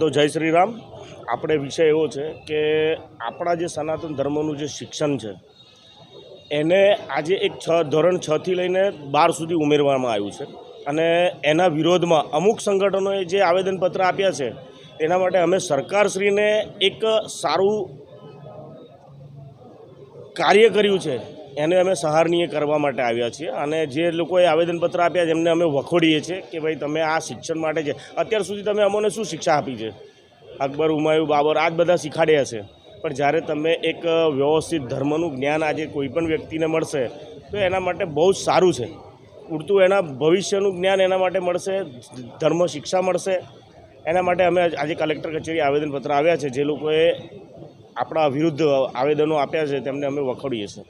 તો જય શ્રી રામ. આપણે વિષય એવો છે કે આપણા જે સનાતન ધર્મનું જે શિક્ષણ છે, એને આજે એક છ, ધોરણ છથી લઈને બાર સુધી ઉમેરવામાં આવ્યું છે. અને એના વિરોધમાં અમુક સંગઠનોએ જે આવેદનપત્ર આપ્યા છે, એના માટે અમે સરકારશ્રીને એક સારું કાર્ય કર્યું છે. એને અમે સહારણીય કરવા માટે આવ્યા છીએ. અને જે લોકોએ આવેદનપત્ર આપ્યા છે, એમને અમે વખોડીએ છીએ કે ભાઈ તમે આ શિક્ષણ માટે છે અત્યાર સુધી તમે અમને શું શિક્ષા આપી છે? અકબર, હુમાયુ, બાબર આ જ બધા શીખાડ્યા છે. પણ જ્યારે તમે એક વ્યવસ્થિત ધર્મનું જ્ઞાન આજે કોઈ પણ વ્યક્તિને મળશે, તો એના માટે બહુ જ સારું છે. ઉડતું એના ભવિષ્યનું જ્ઞાન એના માટે મળશે, ધર્મ શિક્ષા મળશે. એના માટે અમે આજે કલેક્ટર કચેરી આવેદનપત્ર આવ્યા છે. જે લોકોએ આપણા વિરુદ્ધ આવેદનો આપ્યા છે, તેમને અમે વખોડીએ છીએ.